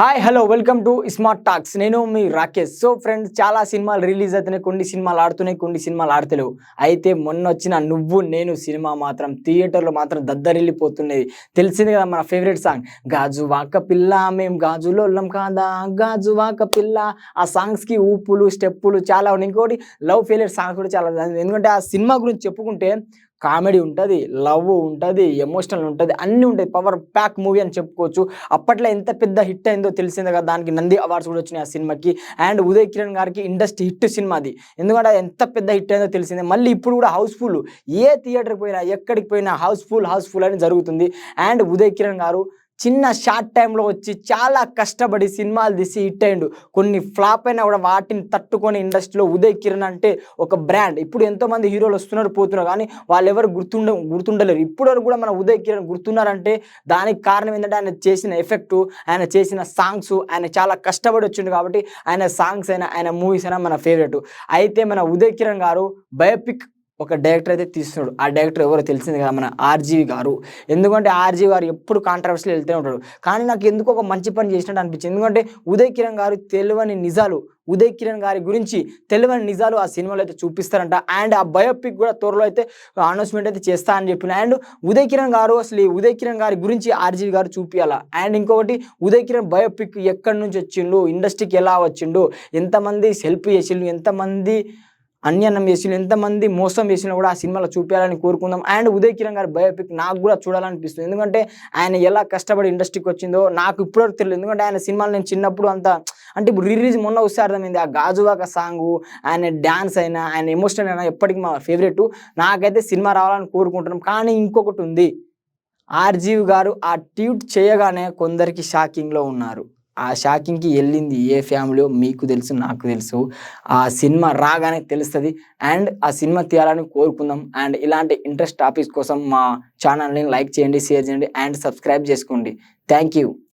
Hi hello welcome to smart talks నేను మీ Rakesh. So friends చాలా సినిమాలు రిలీజ్ అవుతున్నాయి. కొన్ని సినిమాలు ఆడుతున్నాయి కొన్ని సినిమాలు ఆడతలేవు. అయితే మొన్న వచ్చిన నువ్వు నేను సినిమా మాత్రం థియేటర్లో మాత్రం దద్దరిల్లిపోతున్నది తెలిసింది కదా మన ఫేవరెట్ సాంగ్ గాజు వాక పిల్ల మేం గాజులో వెళ్ళం కాదా? గాజు వాక పిల్ల ఆ సాంగ్స్కి ఊపులు స్టెప్పులు చాలా ఉన్నాయి. ఇంకోటి లవ్ ఫెయిలియర్ సాంగ్ కూడా చాలా ఎందుకంటే ఆ సినిమా గురించి చెప్పుకుంటే కామెడీ ఉంటుంది లవ్ ఉంటుంది ఎమోషనల్ ఉంటుంది అన్నీ ఉంటాయి. పవర్ ప్యాక్ మూవీ అని చెప్పుకోవచ్చు. అప్పట్లో ఎంత పెద్ద హిట్ అయిందో తెలిసిందే కదా దానికి నంది అవార్డ్స్ కూడా వచ్చినాయి ఆ సినిమాకి. అండ్ ఉదయ్ కిరణ్ గారికి ఇండస్ట్రీ హిట్ సినిమా అది. ఎందుకంటే ఎంత పెద్ద హిట్ అయిందో తెలిసిందే. మళ్ళీ ఇప్పుడు కూడా హౌస్ఫుల్. ఏ థియేటర్కి పోయినా ఎక్కడికి పోయినా హౌస్ఫుల్ హౌస్ఫుల్ అని జరుగుతుంది. అండ్ ఉదయ్ కిరణ్ గారు చిన్న షార్ట్ టైంలో వచ్చి చాలా కష్టపడి సినిమాలు తీసి హిట్ అయ్యిండు. కొన్ని ఫ్లాప్ అయినా కూడా వాటిని తట్టుకొని ఇండస్ట్రీలో ఉదయ్ కిరణ్ అంటే ఒక బ్రాండ్. ఇప్పుడు ఎంతోమంది హీరోలు వస్తున్నారు పోతున్నారు కానీ వాళ్ళు ఎవరు గుర్తుండ గుర్తుండలేరు. ఇప్పుడు వరకు కూడా మన ఉదయ్ కిరణ్ గుర్తున్నారంటే దానికి కారణం ఏంటంటే ఆయన చేసిన ఎఫెక్టు ఆయన చేసిన సాంగ్స్ ఆయన చాలా కష్టపడి వచ్చిండు కాబట్టి ఆయన సాంగ్స్ అయినా ఆయన మూవీస్ అయినా మన ఫేవరెట్. అయితే మన ఉదయ్ కిరణ్ గారు బయోపిక్ ఒక డైరెక్టర్ అయితే తీస్తున్నాడు. ఆ డైరెక్టర్ ఎవరో తెలిసింది కదా మన ఆర్జీవి గారు. ఎందుకంటే ఆర్జీవి గారు ఎప్పుడు కాంట్రవర్సీలు వెళ్తూనే ఉంటాడు. కానీ నాకు ఎందుకు ఒక మంచి పని చేసినట్టు అనిపించింది. ఎందుకంటే ఉదయ్ కిరణ్ గారు తెలియని నిజాలు ఉదయ్ కిరణ్ గారి గురించి తెలియని నిజాలు ఆ సినిమాలో అయితే చూపిస్తారంట. అండ్ ఆ బయోపిక్ కూడా త్వరలో అయితే అనౌన్స్మెంట్ అయితే చేస్తా అని చెప్పిన. అండ్ ఉదయ్ కిరణ్ గారు అసలు ఈ ఉదయ్ కిరణ్ గారి గురించి ఆర్జీవి గారు చూపించాలా అండ్ ఇంకొకటి ఉదయ్ కిరణ్ బయోపిక్ ఎక్కడి నుంచి వచ్చిండు? ఇండస్ట్రీకి ఎలా వచ్చిండు? ఎంతమంది సెల్ఫ్ చేసిండు ఎంతమంది అన్యన్నం చేసిన ఎంతమంది మోసం చేసినా కూడా ఆ సినిమాలో చూపించాలని కోరుకుందాం. అండ్ ఉదయ్ కిరణ్ గారి బయోపిక్ నాకు కూడా చూడాలనిపిస్తుంది. ఎందుకంటే ఆయన ఎలా కష్టపడి ఇండస్ట్రీకి వచ్చిందో నాకు ఇప్పుడు తెలియదు. ఎందుకంటే ఆయన సినిమాలు నేను చిన్నప్పుడు అంత అంటే ఇప్పుడు రిలీజ్ మొన్న వస్తే అర్థమైంది. ఆ గాజువాక సాంగ్ ఆయన డ్యాన్స్ అయినా ఆయన ఎమోషనల్ అయినా ఎప్పటికీ మా ఫేవరెట్ నాకైతే సినిమా రావాలని కోరుకుంటున్నాం. కానీ ఇంకొకటి ఉంది. ఆర్జీవి గారు ఆ ట్వీట్ చేయగానే కొందరికి షాకింగ్లో ఉన్నారు. ఆ షాకింగ్కి వెళ్ళింది ఏ ఫ్యామిలీయో మీకు తెలుసు నాకు తెలుసు. ఆ సినిమా రాగానే తెలుస్తుంది. అండ్ ఆ సినిమా తీయాలని కోరుకుందాం. అండ్ ఇలాంటి ఇంట్రెస్ట్ టాపిక్స్ కోసం మా ఛానల్ని లైక్ చేయండి షేర్ చేయండి అండ్ సబ్స్క్రైబ్ చేసుకోండి. Thank you